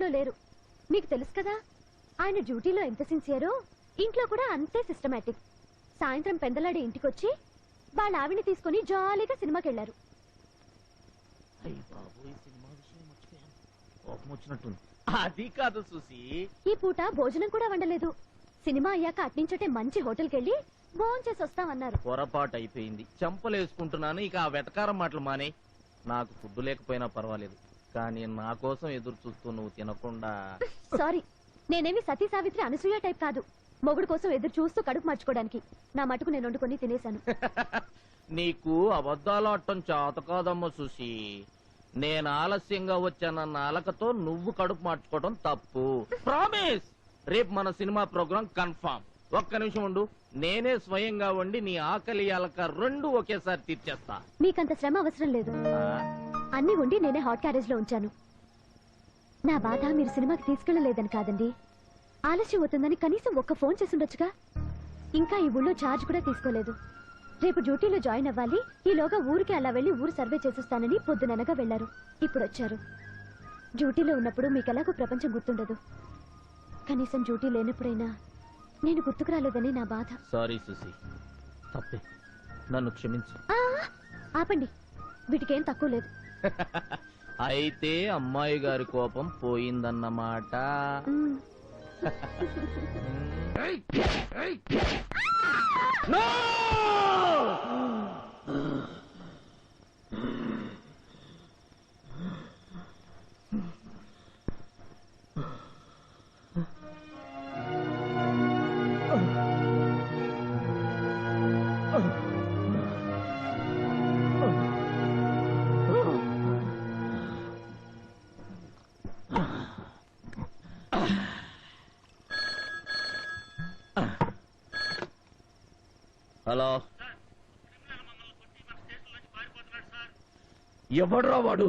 ఇంట్లో లేరు. మీకు తెలుసు కదా ఆయన డ్యూటీలో ఎంత సిన్సియరో ఇంట్లో కూడా అంతే సిస్టమేటిక్ సాయంత్రం పెందలాడి ఇంటికొచ్చి వాళ్ళ ఆవిని తీసుకుని జాలీగా సినిమాకి వచ్చినట్టుంది. అది కాదు సుసి ఈ పూట భోజనం కూడా వండలేదు. సినిమా అయ్యాక అట్నుంచోటే మంచి హోటల్కి వెళ్ళి భోంచేసి వస్తామన్నారు. పొరపాటు అయిపోయింది చెంపలేసుకుంటున్నాను ఇక ఆ వెటకారం మాటలు మానే. నాకు ఫుడ్ లేకపోయినా పర్వాలేదు. కానీ నా కోసం ఎదురు చూస్తూ నువ్వు తినకుండా సారీ నేనేమి సతీ సావిత్రి అనసూయ టైప్ కాదు. మొగుడు కోసం ఎదురు చూస్తూ కడుపు మార్చుకోవడానికి. నా మటుకు నేను వండుకొని తినేశాను. నీకు అబద్ధాలు ఆడటం చేత కాదమ్మ సుసి నేను ఆలస్యంగా వచ్చానన్న అలకతో నువ్వు కడుపు మార్చుకోవడం తప్పు. ప్రామిస్ రేపు మన సినిమా ప్రోగ్రాం కన్ఫామ్. ఒక్క నిమిషం ఉండు. నేనే స్వయంగా వండి నీ ఆకలి అలక రెండు ఒకేసారి తీర్చేస్తా. మీకంత శ్రమ అవసరం లేదు. అన్ని ఉండి నేనే హాట్ క్యారేజ్లో ఉంచాను. నా బాధ మీరు సినిమాకి తీసుకెళ్ళలేదని కాదండి. ఆలస్యం అవుతుందని కనీసం ఒక్క ఫోన్ చేసి ఉండొచ్చుగా? ఇంకా ఈ ఊళ్ళో ఛార్జ్ కూడా తీసుకోలేదు. రేపు డ్యూటీలో జాయిన్ అవ్వాలి. ఈలోగా ఊరికి అలా వెళ్ళి ఊరు సర్వే చేసేస్తానని పొద్దుననగా వెళ్ళారు ఇప్పుడు వచ్చారు. డ్యూటీలో ఉన్నప్పుడు మీకెలాగో ప్రపంచం గుర్తుండదు. కనీసం డ్యూటీ లేనప్పుడైనా నేను గుర్తుకు రాలేదని నా బాధ. సారీ సుసి తప్పే. నన్ను క్షమించు. ఆ, ఆపండి. వీటికేం తక్కువ లేదు. అయితే అమ్మాయి గారి కోపం పోయిందన్నమాట No! హలో. ఎవడ్రా వాడు?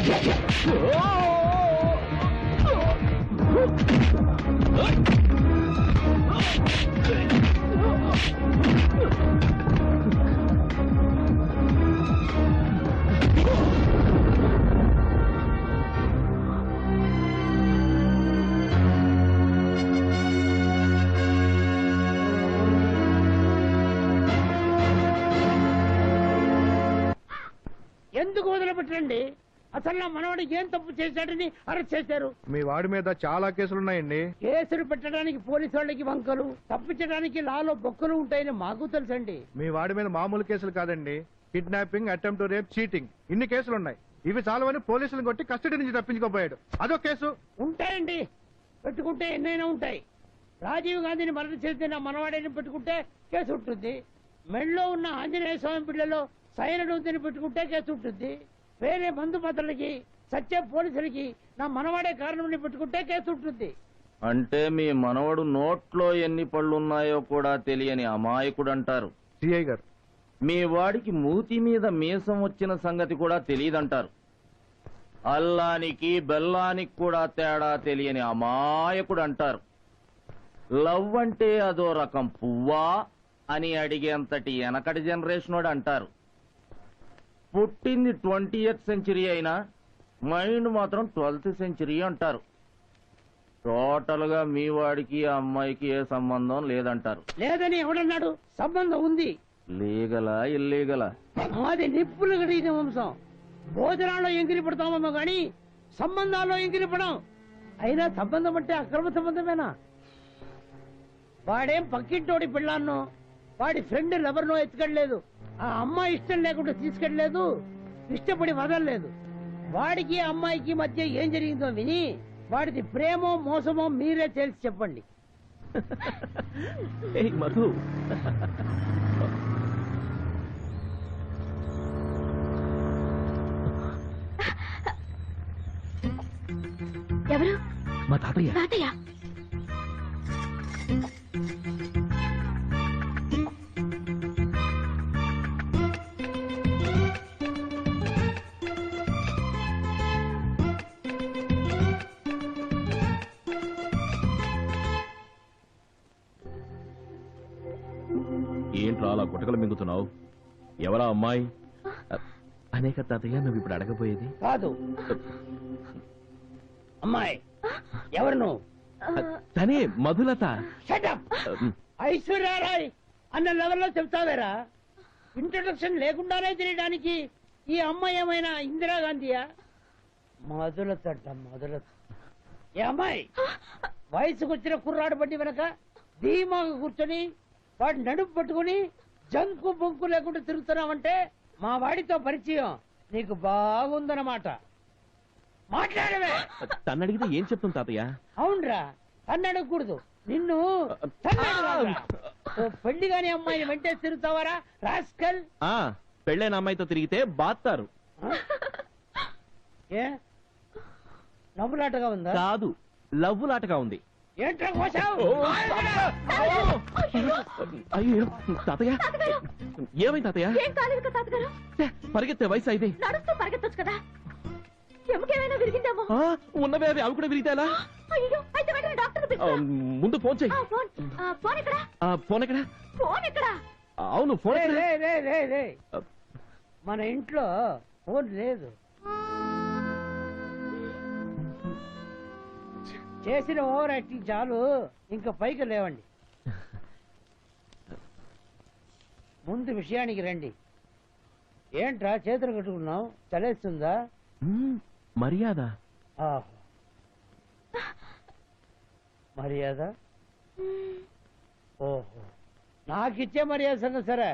ఎందుకు వదిలిపెట్టండి అసలు నా మనవాడు ఏం తప్పు చేశాడని అరెస్ట్ చేశారు. మీ వాడి మీద చాలా కేసులున్నాయండి. కేసులు పెట్టడానికి పోలీసు వాళ్ళకి వంకలు తప్పించడానికి లాలో బొక్కలు ఉంటాయని మాకు తెలుసండి. మీ వాడి మీద మామూలు కేసులు కాదండి. కిడ్నాపింగ్ అటెంప్ట్ రేప్ చీటింగ్ ఇన్ని కేసులు ఉన్నాయి ఇవి చాలవని పోలీసులు కొట్టి కస్టడీ నుంచి తప్పించుకోపోయాడు. అదో కేసు? ఉంటాయండి. పెట్టుకుంటే ఎన్నైనా ఉంటాయి. రాజీవ్ గాంధీని మరణ చేస్తే నా మనవాడిని పెట్టుకుంటే కేసు ఉంటుంది. మెళ్ళలో ఉన్న ఆంజనేయ స్వామి పిల్లలో సైరన్ ఉందని పెట్టుకుంటే కేసు ఉంటుంది. వేరే మందు పత్రులకి సత్య పోలీసులకి నా మనవాడే కారణం పెట్టుకుంటే కేసు ఉంటుంది. అంటే మీ మనవడు నోట్లో ఎన్ని పళ్ళున్నాయో కూడా తెలియని అమాయకుడు అంటారు సిఐ గారు. మీ వాడికి మూతి మీద మీసం వచ్చిన సంగతి కూడా తెలియదంటారు. అల్లానికి బెల్లానికి కూడా తేడా తెలియని అమాయకుడు అంటారు లవ్ అంటే అదో రకం పువ్వా అని అడిగేంతటి వెనకటి జనరేషన్ అంటారు పుట్టింది ట్వంటీ ఎయిత్ సెంచరీ అయినా మైండ్ మాత్రం ట్వెల్త్ సెంచరీ అంటారు. టోటల్గా మీ వాడికి ఆ అమ్మాయికి ఏ సంబంధం లేదంటారు. లేదని ఎవడన్నాడు? సంబంధం ఉంది. లీగలా ఇల్లీగలా? మాది నిప్పులు గడిగిన వంశం. భోజనాల్లో ఎంగిలి పడతామేమో గాని సంబంధాల్లో ఎంగిలి పడం. అయినా సంబంధం అంటే అక్రమ సంబంధమేనా? వాడేం పక్కింటోడి పిల్లాన్నో వాడి ఫ్రెండ్ ఎవరినో ఎత్తుకెళ్ళలేదు. ఆ అమ్మాయి ఇష్టం లేకుండా తీసుకెళ్ళలేదు ఇష్టపడి వదలలేదు. వాడికి అమ్మాయికి మధ్య ఏం జరిగిందో విని వాడిది ప్రేమో మోసమో మీరే తేల్చి చెప్పండి. ఏయ్ మధు. ఎవరు? మా తాతయ్య. తాతయ్య? అనేక తాతయ్య నువ్వు ఇప్పుడు అడగబోయేది? కాదు. అమ్మాయి ఎవరు నువ్వు? తనే మధులత. ఐశ్వర్యారాయ్ అన్న లెవెల్లో చెప్తావేరా? ఇంట్రొడక్షన్ లేకుండానే తెలియడానికి ఈ అమ్మాయి ఏమైనా ఇందిరాగాంధీయా? మొదలతట మొదలత ఏ అమ్మాయి వయసుకు వచ్చిన కుర్రాడు బండి వెనక ధీమాగా కూర్చొని వాడి నడుపు పట్టుకుని జంకు బొంకు లేకుండా తిరుగుతున్నావంటే మా వాడితో పరిచయం. నీకు బాగుందన్నమాట. మాట్లాడవే. తను అడిగితే ఏం చెప్తాం తాతయ్య? అవునరా తన్ను అడగకూడదు నిన్ను తన్ను. ఓ పెళ్ళి కాని అమ్మాయిని వెంటే తిరుగుతావారా రాస్కల్? ఆ పెళ్ళైన అమ్మాయితో తిరిగితే బాత్తారు. ఏ? నవ్వులాటగా ఉందా? కాదు లవ్వులాటగా ఉంది. ఏంట్రా కోసావు అయ్యో! తాతయ్య? ఏమైంది తాతయ్య? ఏం కాలేదు కదా తాతగారు? పరిగెత్తే వయసు అయితే నడుస్తూ పరిగెత్తొచ్చు కదా? ఎముకేమైనా విరిగిందేమో? ఉన్నవే అవి అవి కూడా విరిగితే ఎలా? అయ్యో అయితే వెంటనే డాక్టర్ ఆ, ముందు ఫోన్ ఫోన్ ఫోన్ ఎక్కడా? ఫోన్ ఎక్కడ? ఫోన్ ఎక్కడా? అవును ఫోన్ మన ఇంట్లో ఫోన్ లేదు. చేసిన ఓవర్ యాక్టింగ్ చాలు ఇంకా పైకి లేవండి. ముందు విషయానికి రండి. ఏంట్రా చేతులు కట్టుకున్నావు? చలేస్తుందా మ్మ్, మర్యాద. మర్యాద? ఓహో. నాకిచ్చే మర్యాద సంగతి సరే.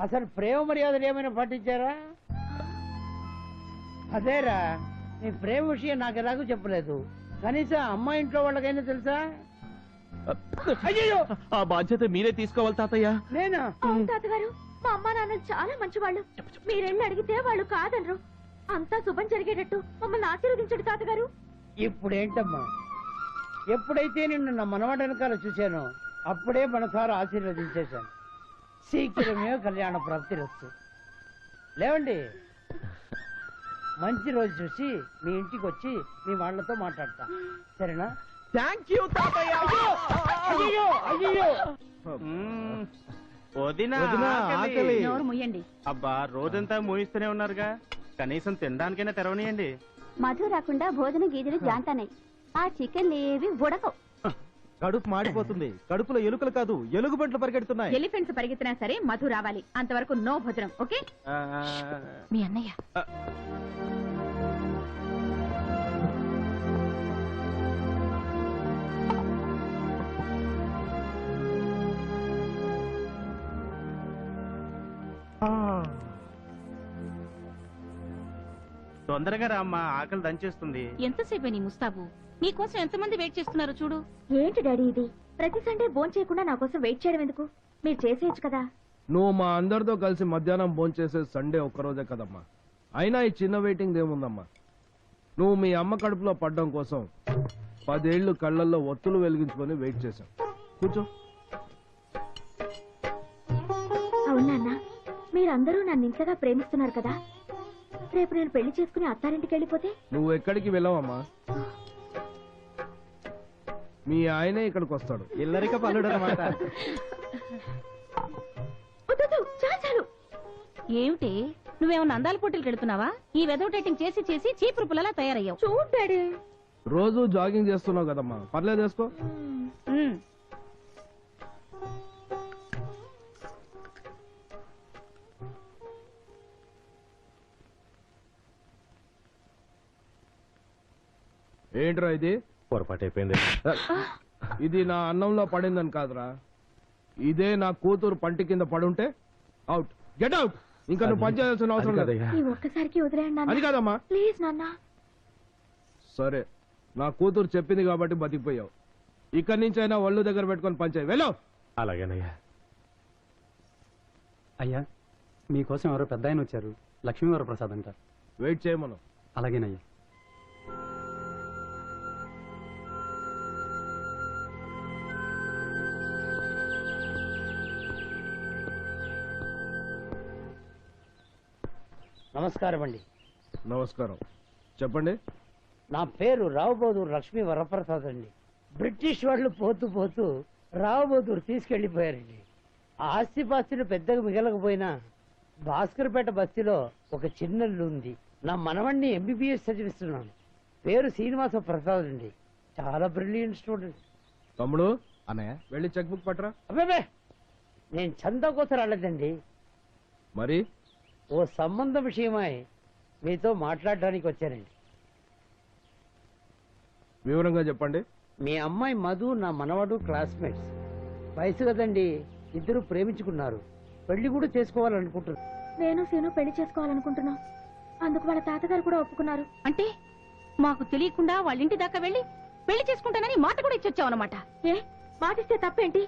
అసలు ప్రేమ మర్యాదలు ఏమైనా పట్టించారా అదేరా నీ ప్రేమ విషయం నాకు ఎలాగో చెప్పలేదు. కనీసం అమ్మ ఇంట్లో వాళ్ళకైనా తెలుసా? అయ్యో ఆ బాధ్యత మీరే తీసుకోవాలి తాతయ్య. నేనా? అవును తాతగారు మా అమ్మా నాన్నలు చాలా మంచివాళ్ళు. మీరెళ్ళి అడిగితే వాళ్ళు కాదనరు. అంతా శుభం జరిగేటట్టు మమ్మల్ని ఆశీర్వదించండి తాతగారు. ఇప్పుడేంటమ్మా? ఎప్పుడైతే నిన్ను నా మనవాడ వెనకాల చూశానో అప్పుడే మనసారా ఆశీర్వదించేశాను. శీఘ్రమే కళ్యాణ ప్రాప్తి రస్తు. లేవండి. మంచి రోజు చూసి మీ ఇంటికి వచ్చి మీ వాళ్ళతో మాట్లాడతా. సరేనా? థ్యాంక్ యూ తాతయ్య. అయ్యో! అయ్యో వదినా వదినా, ఆకలి. ఆకలి. నోరు ముయ్యండి అబ్బా రోజంతా మోయిస్తూనే ఉన్నారుగా. కనీసం తినడానికైనా తెరవనియండి. మధు రాకుండా భోజన గీదెలు జాంతానాయి ఆ చికెన్ ఏవి ఉడకవు. కడుపు మాడిపోతుంది. కడుపులో ఎలుకలు కాదు ఎలుగుబంట్లు పరిగెడుతున్నాయి. ఎలిఫెంట్స్ పరిగెత్తినా సరే మధు రావాలి. అంతవరకు నో భద్రం ఓకే? మీ అన్నయ్య. తొందరగా రామ్మా ఆకలి దంచేస్తుంది. ఎంతసేపు నీ ముస్తాబు? నీకోసం ఎంతమంది వెయిట్ చేస్తున్నారు చూడు. ఏంటి డాడీ ఇది? ప్రతి సండే భోజనం చేయకుండా నా కోసం వెయిట్ చేయడం ఎందుకు? మీరు చేసేయచ్చు కదా. నువ్వు మా అందరితో కలిసి మధ్యాహ్నం భోంచేసే సండే ఒక్కరోజే కదమ్మా. అయినా ఈ చిన్న వెయిటింగ్ ఏముందమ్మా? నువ్వు మీ అమ్మ కడుపులో పడ్డం కోసం పదేళ్ళు కళ్ళల్లో ఒత్తులు వెలిగించుకొని వెయిట్ చేశావు. కూర్చో. అవునా మీరందరూ నన్ను ఇంతగా ప్రేమిస్తున్నారు కదా. రేపు నేను పెళ్ళి చేసుకుని అత్తారింటికి వెళ్ళిపోతే? నువ్వు ఎక్కడికి వెళ్ళవమ్మా? మీ ఆయనే ఇక్కడికి వస్తాడు. ఇల్లరిక పనుడు అనమాట చాలు చాలు. ఏమిటి? నువ్వేమన్నా అందాల పోటీలకు వెళ్తున్నావా ఈ వెదవ డేటింగ్ చేసి చేసి చీపురు పుల్లలా తయారయ్యావు. చూడు డాడీ. రోజు జాగింగ్ చేస్తున్నావు కదమ్మా. పర్లేదు వేసుకో. ఉమ్. ఏంట్రా ఇది? పొరపాటు అయిపోయింది ఇది నా అన్నంలో పడిందని కాదురా. ఇదే నా కూతురు పంటి కింద పడుంటే అవుట్. గెట్ అవుట్ ఇంకా నువ్వు పని చేయాల్సిన అవసరం లేదు. ఈ ఒక్కసారికి వదిలేయండి అది నాన్న కాదమ్మా. ప్లీజ్ నాన్న. సరే నా కూతురు చెప్పింది కాబట్టి బతికిపోయావు. ఇక్కడి నుంచి అయినా ఒళ్ళు దగ్గర పెట్టుకొని పంచాయి వెళ్ళావు అలాగేనయ్యా. అయ్యా మీకోసం ఎవరో పెద్ద ఆయన వచ్చారు. లక్ష్మీవర ప్రసాద్ అంట. వెయిట్ చేయమను. అలాగేనయ్యా. నమస్కారం అండి. నమస్కారం. చెప్పండి. నా పేరు రావుబోదూరు లక్ష్మీ వరప్రసాద్ అండి. బ్రిటిష్ వాళ్ళు పోతూ పోతూ రావుబోదూరు తీసుకెళ్ళిపోయారండి ఆస్తిపాస్తులు పెద్దగా మిగలకపోయినా భాస్కర్పేట బస్తీలో ఒక చిన్న ఇల్లు ఉంది. నా మనవణ్ణి ఎంబీబీఎస్ చదివిస్తున్నాను. పేరు శ్రీనివాస ప్రసాద్ అండి. చాలా బ్రిలియంట్ స్టూడెంట్ తమ్ముడు అన్నయ్య. వెళ్ళి చెక్ బుక్ పట్టరా. అబ్బాబే నేను చందా కోసం రాలేదండి. మరి? ఓ సంబంధం విషయమై మీతో మాట్లాడడానికి వచ్చానండి. వివరంగా చెప్పండి. మీ అమ్మాయి మధు నా మనవడు క్లాస్మేట్స్. వయసు కదండి ఇద్దరు ప్రేమించుకున్నారు. పెళ్ళి కూడా చేసుకోవాలనుకుంటున్నారు. నేను సీను పెళ్ళి చేసుకోవాలనుకుంటున్నాం. అందుకు వాళ్ళ తాతగారు కూడా ఒప్పుకున్నారు. అంటే మాకు తెలియకుండా వాళ్ళ ఇంటి దాకా వెళ్ళి పెళ్ళి చేసుకుంటానని మాట కూడా ఇచ్చొచ్చావు అనమాట ఏ? మాటిస్తే తప్పేంటి?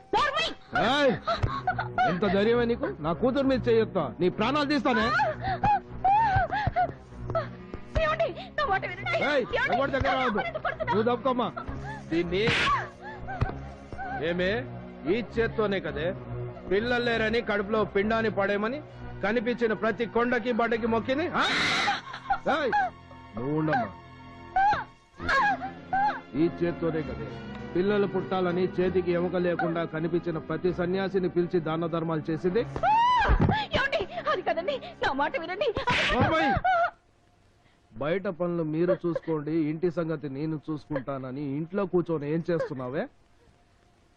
ఏయ్! ఎంత ధైర్యమే నీకు? నా కూతురు మీద చేయొత్తా నీ ప్రాణాలు తీస్తానే? ఏయ్, ఎవరి దగ్గర రావద్దు నువ్వు తప్పుకోమ్మా. దీన్ని ఏమే? ఈ చేత్తోనే కదే. పిల్లలు లేరని కడుపులో పిండాన్ని పడేమని కనిపించిన ప్రతి కొండకి బడ్డకి? ఏయ్, నువ్వు ఉండమ్మా. ఈ చేత్తోనే కదే. పిల్లలు పుట్టాలని చేతికి ఎముక లేకుండా కనిపించిన ప్రతి సన్యాసిని పిలిచి దాన ధర్మాలు చేసింది. అది కదండి. నా మాట వినండి. ఓర్మయ్! బయట పనులు మీరు చూసుకోండి ఇంటి సంగతి నేను చూసుకుంటానని ఇంట్లో కూర్చొని ఏం చేస్తున్నావే?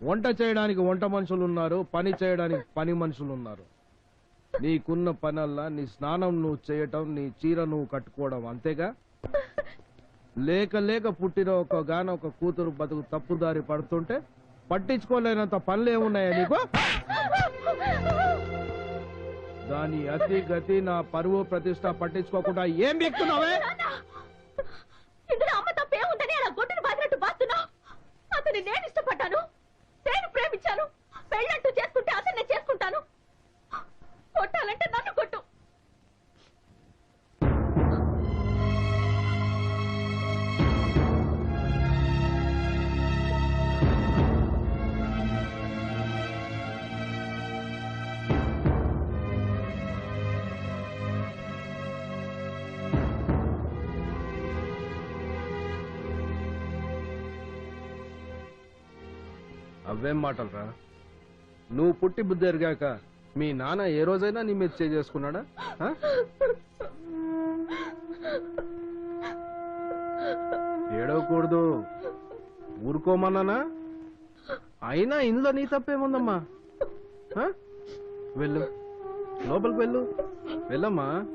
వంట చేయడానికి వంట మనుషులు ఉన్నారు పని చేయడానికి పని మనుషులు ఉన్నారు. నీకున్న పనల్లా నీ స్నానం నువ్వు చేయటం నీ చీర నువ్వు కట్టుకోవడం అంతేగా? లేక లేక పుట్టిన ఒక గాన ఒక కూతురు బతుకు తప్పుదారి పడుతుంటే పట్టించుకోలేనంత పనులు ఏమున్నాయా నీకు? దాని అతి గతి నా పరువు ప్రతిష్ట పట్టించుకోకుండా ఏం వ్యక్తున్నావే అవేం మాటలరా? నువ్వు పుట్టి బుద్ధి ఎరిగాక మీ నాన్న ఏ రోజైనా నీ మీద చేసుకున్నాడా? ఏడవకూడదు. ఊరుకోమన్నానా? అయినా ఇందులో నీ తప్పేముందమ్మా? వెళ్ళు. లోపలికి వెళ్ళు. వెళ్ళమ్మా.